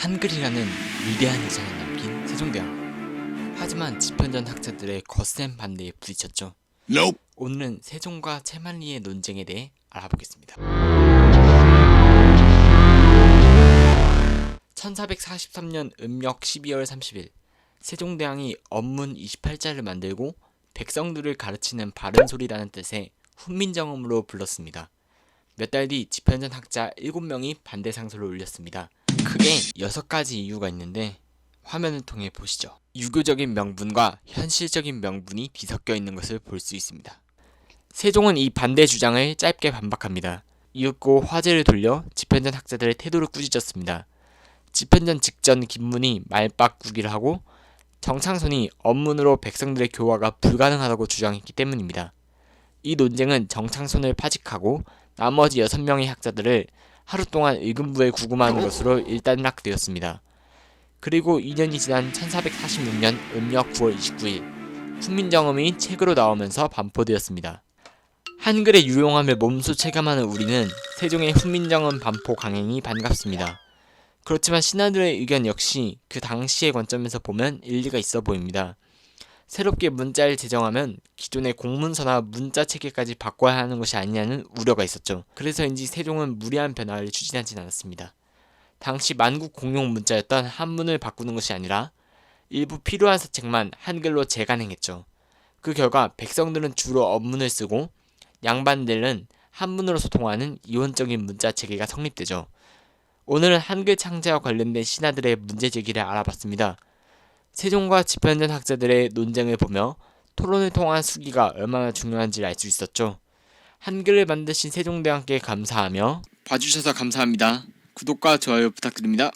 한글이라는 위대한 유산을 남긴 세종대왕. 하지만 집현전 학자들의 거센 반대에 부딪혔죠. Nope. 오늘은 세종과 채만리의 논쟁에 대해 알아보겠습니다. 1443년 음력 12월 30일 세종대왕이 언문 28자를 만들고 백성들을 가르치는 바른 소리라는 뜻의 훈민정음으로 불렀습니다. 몇 달 뒤 집현전 학자 7명이 반대 상소를 올렸습니다. 크게 6가지 이유가 있는데 화면을 통해 보시죠. 유교적인 명분과 현실적인 명분이 뒤섞여 있는 것을 볼 수 있습니다. 세종은 이 반대 주장을 짧게 반박합니다. 이윽고 화제를 돌려 집현전 학자들의 태도를 꾸짖었습니다. 집현전 직전 김문이 말바꾸기를 하고 정창손이 언문으로 백성들의 교화가 불가능하다고 주장했기 때문입니다. 이 논쟁은 정창손을 파직하고 나머지 6명의 학자들을 하루 동안 의금부에 구금하는 것으로 일단락되었습니다. 그리고 2년이 지난 1446년 음력 9월 29일 훈민정음이 책으로 나오면서 반포되었습니다. 한글의 유용함을 몸소 체감하는 우리는 세종의 훈민정음 반포 강행이 반갑습니다. 그렇지만 신하들의 의견 역시 그 당시의 관점에서 보면 일리가 있어 보입니다. 새롭게 문자를 제정하면 기존의 공문서나 문자 체계까지 바꿔야 하는 것이 아니냐는 우려가 있었죠. 그래서인지 세종은 무리한 변화를 추진하진 않았습니다. 당시 만국 공용 문자였던 한문을 바꾸는 것이 아니라 일부 필요한 사책만 한글로 재간행했죠. 그 결과 백성들은 주로 언문을 쓰고 양반들은 한문으로 소통하는 이원적인 문자 체계가 성립되죠. 오늘은 한글 창제와 관련된 신하들의 문제 제기를 알아봤습니다. 세종과 집현전 학자들의 논쟁을 보며 토론을 통한 수기가 얼마나 중요한지를 알 수 있었죠. 한글을 만드신 세종대왕께 감사하며 봐주셔서 감사합니다. 구독과 좋아요 부탁드립니다.